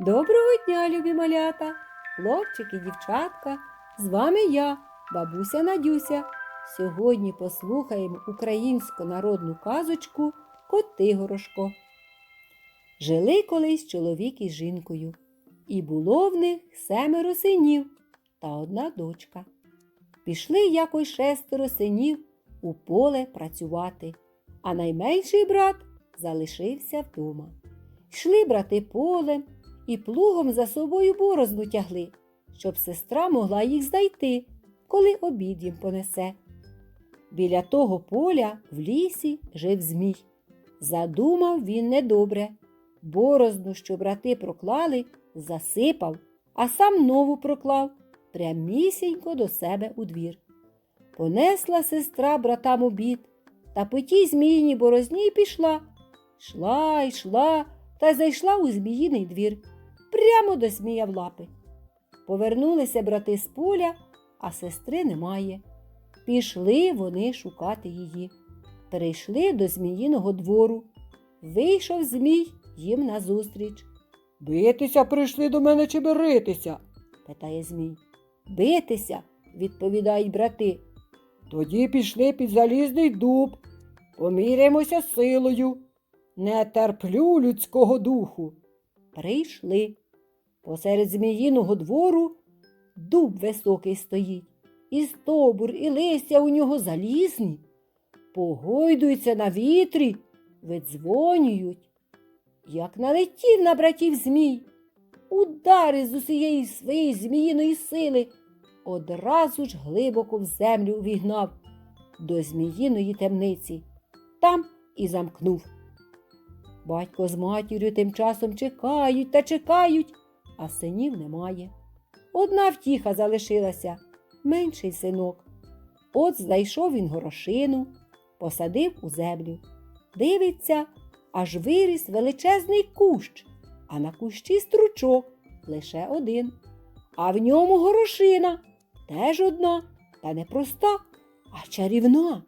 Доброго дня, любі малята, хлопчики, дівчатка. З вами я, бабуся Надюся. Сьогодні послухаємо українську народну казочку Котигорошко. Жили колись чоловік із жінкою, і було в них семеро синів та одна дочка. Пішли якось шестеро синів у поле працювати, а найменший брат залишився вдома. Йшли брати полем і плугом за собою борозну тягли, щоб сестра могла їх знайти, коли обід їм понесе. Біля того поля в лісі жив Змій. Задумав він недобре. Борозну, що брати проклали, засипав, а сам нову проклав прямісінько до себе у двір. Понесла сестра братам обід, та по тій зміїній борозні пішла. Йшла, йшла та й зайшла у зміїний двір, прямо до змія в лапи. Повернулися брати з поля, а сестри немає. Пішли вони шукати її. Перейшли до зміїного двору. Вийшов змій їм назустріч. Битися прийшли до мене чи беритися? питає змій. Битися, відповідають брати. Тоді пішли під залізний дуб. Поміряємося силою. Не терплю людського духу. Прийшли. Посеред зміїного двору дуб високий стоїть, і стовбур, і листя у нього залізні. Погойдуються на вітрі, видзвонюють. Як налетів на братів змій, удари з усієї своєї зміїної сили, одразу ж глибоко в землю увігнав до зміїної темниці, там і замкнув. Батько з матір'ю тим часом чекають та чекають, а синів немає. Одна втіха залишилася менший синок. От знайшов він горошину, посадив у землю. Дивиться, аж виріс величезний кущ, а на кущі стручок лише один. А в ньому горошина теж одна, та не проста, а чарівна.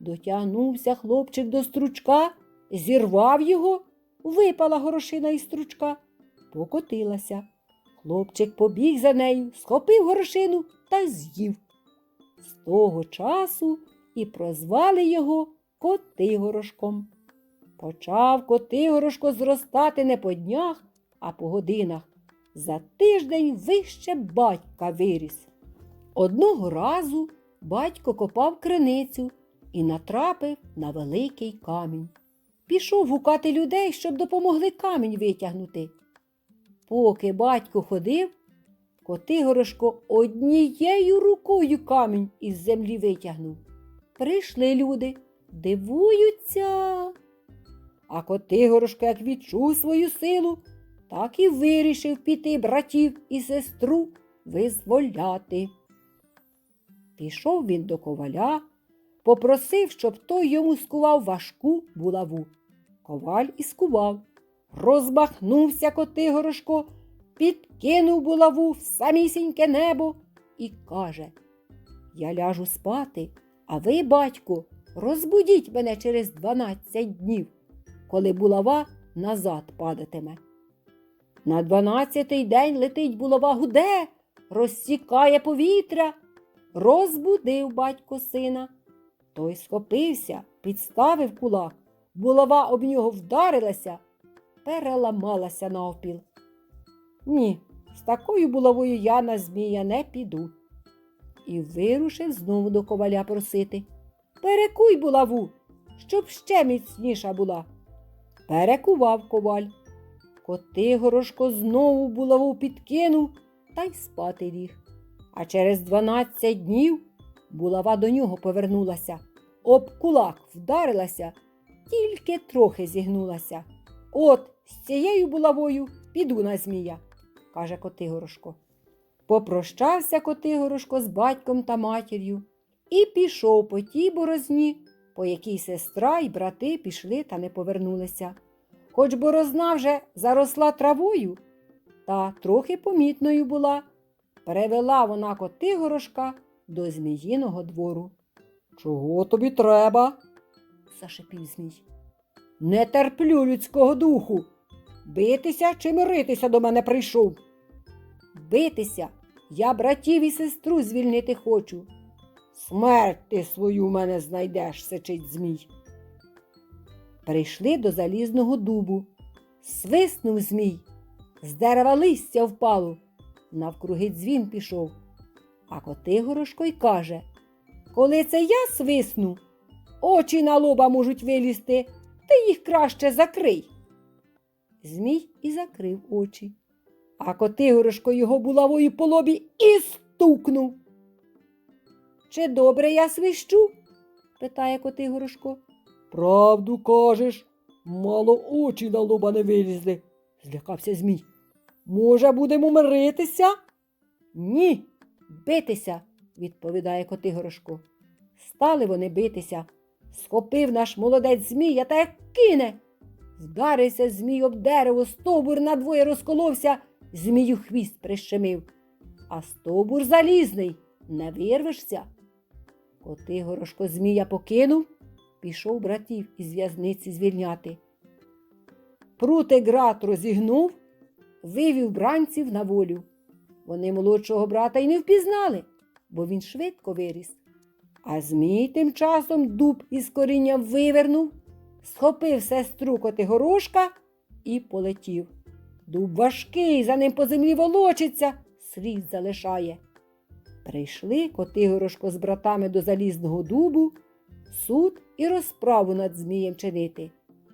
Дотягнувся хлопчик до стручка, зірвав його, випала горошина із стручка, покотилася. Хлопчик побіг за нею, схопив горошину та з'їв. З того часу і прозвали його Котигорошком. Почав Котигорошко зростати не по днях, а по годинах. За тиждень вище батька виріс. Одного разу батько копав криницю і натрапив на великий камінь. Пішов гукати людей, щоб допомогли камінь витягнути. Поки батько ходив, Котигорошко однією рукою камінь із землі витягнув. Прийшли люди, дивуються. А Котигорошко, як відчув свою силу, так і вирішив піти братів і сестру визволяти. Пішов він до коваля, попросив, щоб той йому скував важку булаву. Коваль і скував. Розмахнувся Котигорошко, підкинув булаву в самісіньке небо і каже Я ляжу спати, а ви, батько, розбудіть мене через дванадцять днів, коли булава назад падатиме. На дванадцятий день летить булава гуде, розсікає повітря. Розбудив батько сина. Той схопився, підставив кулак, булава об нього вдарилася, переламалася навпіл. Ні, з такою булавою я на змія не піду. І вирушив знову до коваля просити. Перекуй булаву, щоб ще міцніша була. Перекував коваль. Котигорошко знову булаву підкинув та й спати ліг. А через дванадцять днів булава до нього повернулася. Об кулак вдарилася, тільки трохи зігнулася. От з цією булавою піду на змія, каже Котигорошко. Попрощався Котигорошко з батьком та матір'ю і пішов по тій борозні, по якій сестра і брати пішли та не повернулися. Хоч борозна вже заросла травою, та трохи помітною була, перевела вона Котигорошка до зміїного двору. Чого тобі треба? зашипів змій. Не терплю людського духу. Битися чи миритися до мене прийшов? Битися. Я братів і сестру звільнити хочу. Смерть ти свою мене знайдеш, сичить змій. Прийшли до залізного дубу. Свиснув змій. З дерева листя впало. Навкруги дзвін пішов. А Котигорошко й каже Коли це я свисну, очі на лоба можуть вилізти, ти їх краще закрий. Змій і закрив очі. А Котигорошко його булавою по лобі і стукнув. Чи добре я свищу? питає Котигорошко. Правду кажеш, мало очі на лоба не вилізли, злякався змій. Може, будемо миритися? Ні, битися, відповідає Котигорошко. Стали вони битися. Схопив наш молодець змія та як кине. Вдарився змій об дерево, стовбур надвоє розколовся, змію хвіст прищемив. А стовбур залізний, не вирвешся. Котигорошко змія покинув, пішов братів із в'язниці звільняти. Прути град розігнув, вивів бранців на волю. Вони молодшого брата й не впізнали, бо він швидко виріс. А Змій тим часом дуб із корінням вивернув, схопив сестру Котигорошка і полетів. Дуб важкий, за ним по землі волочиться, слід залишає. Прийшли Котигорошко з братами до залізного дубу, суд і розправу над Змієм чинити.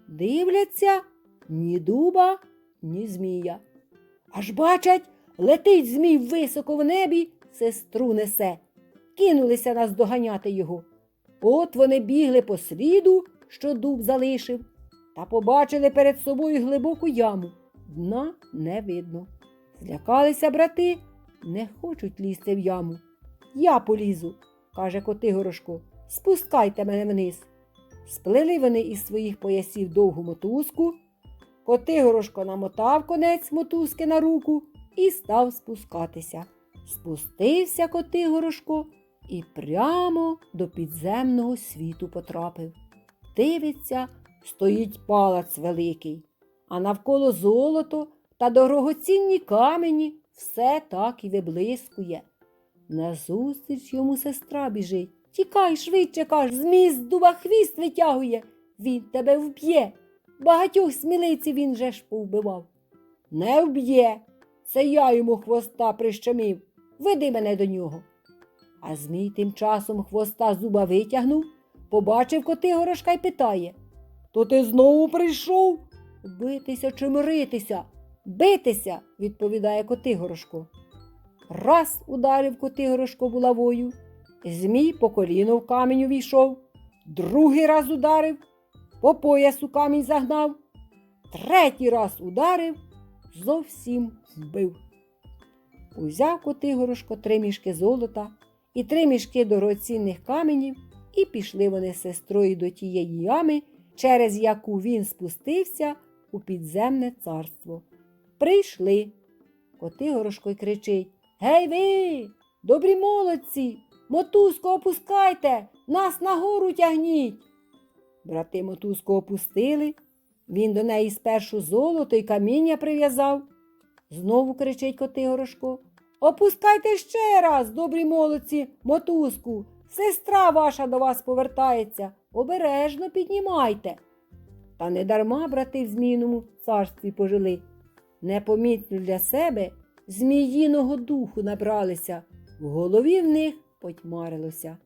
Дивляться ні дуба, ні змія. Аж бачать, летить змій високо в небі, сестру несе. Кинулися наздоганяти його. От вони бігли по сліду, що дуб залишив, та побачили перед собою глибоку яму. Дна не видно. Злякалися брати, не хочуть лізти в яму. Я полізу, каже Котигорошко, спускайте мене вниз. Сплели вони із своїх поясів довгу мотузку. Котигорошко намотав конець мотузки на руку і став спускатися. Спустився Котигорошко і прямо до підземного світу потрапив. Дивиться, стоїть палац великий, а навколо золото та дорогоцінні камені все так і виблискує. Назустріч йому сестра біжить. Тікай швидше, каже, змій з дуба хвіст витягує, він тебе вб'є. Багатьох смілиців він же ж повбивав. Не вб'є. Це я йому хвоста прищемив. Веди мене до нього. А Змій тим часом хвоста зуба витягнув, побачив Котигорошка й питає То ти знову прийшов? Битися чи миритися? Битися, відповідає Котигорошко. Раз ударив Котигорошко булавою, Змій по коліно в камінь увійшов, другий раз ударив, по поясу камінь загнав, третій раз ударив, зовсім вбив. Узяв Котигорошко три мішки золота і три мішки дорогоцінних каменів, і пішли вони з сестрою до тієї ями, через яку він спустився у підземне царство. Прийшли. Котигорошко й кричить Гей ви, добрі молодці, мотузку опускайте, нас нагору тягніть. Брати мотузку опустили, він до неї спершу золото й каміння прив'язав. Знову кричить Котигорошко. Опускайте ще раз, добрі молодці, мотузку. Сестра ваша до вас повертається. Обережно піднімайте. Та не дарма брати в змійному царстві пожили. Непомітно для себе зміїного духу набралися, в голові в них потьмарилося.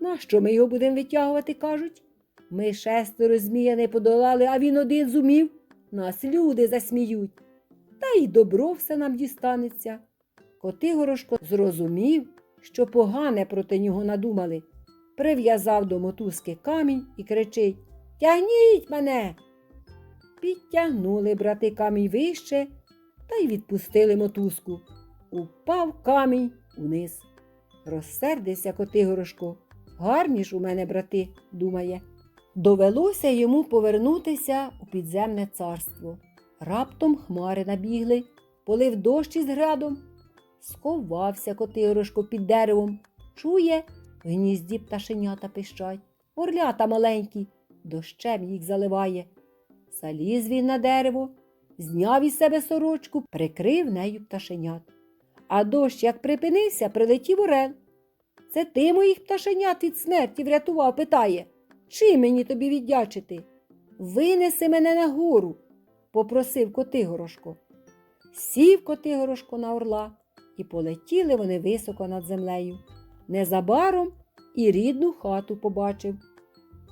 Нащо ми його будемо витягувати, кажуть? Ми шестеро змія не подолали, а він один зумів. Нас люди засміють. Та й добро все нам дістанеться. Котигорошко зрозумів, що погане проти нього надумали. Прив'язав до мотузки камінь і кричить Тягніть мене. Підтягнули брати камінь вище та й відпустили мотузку. Упав камінь униз. Розсердився Котигорошко. Гарні ж у мене брати, думає. Довелося йому повернутися у підземне царство. Раптом хмари набігли, полив дощ із градом. Сховався Котигорошко під деревом. Чує, в гнізді пташенята пищать, орлята маленькі, дощем їх заливає. Заліз він на дерево, зняв із себе сорочку, прикрив нею пташенят. А дощ, як припинився, прилетів орел. Це ти моїх пташенят від смерті врятував, питає. Чим мені тобі віддячити? Винеси мене на гору, попросив Котигорошко. Сів Котигорошко на орла, і полетіли вони високо над землею. Незабаром і рідну хату побачив.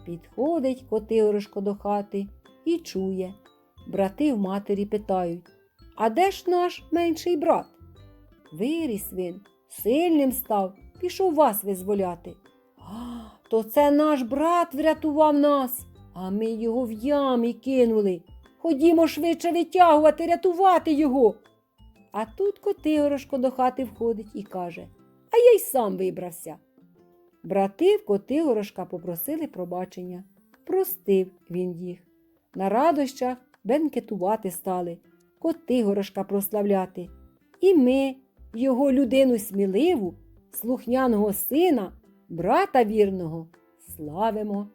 Підходить Котигорошко до хати і чує. Брати в матері питають А де ж наш менший брат? Виріс він, сильним став, пішов вас визволяти. А, то це наш брат врятував нас, а ми його в ямі кинули. Ходімо швидше витягувати, рятувати його. А тут Котигорошко до хати входить і каже А я й сам вибрався. Брати в Котигорошка попросили пробачення. Простив він їх. На радощах бенкетувати стали, Котигорошка прославляти. І ми, його людину сміливу, слухняного сина, брата вірного, славимо.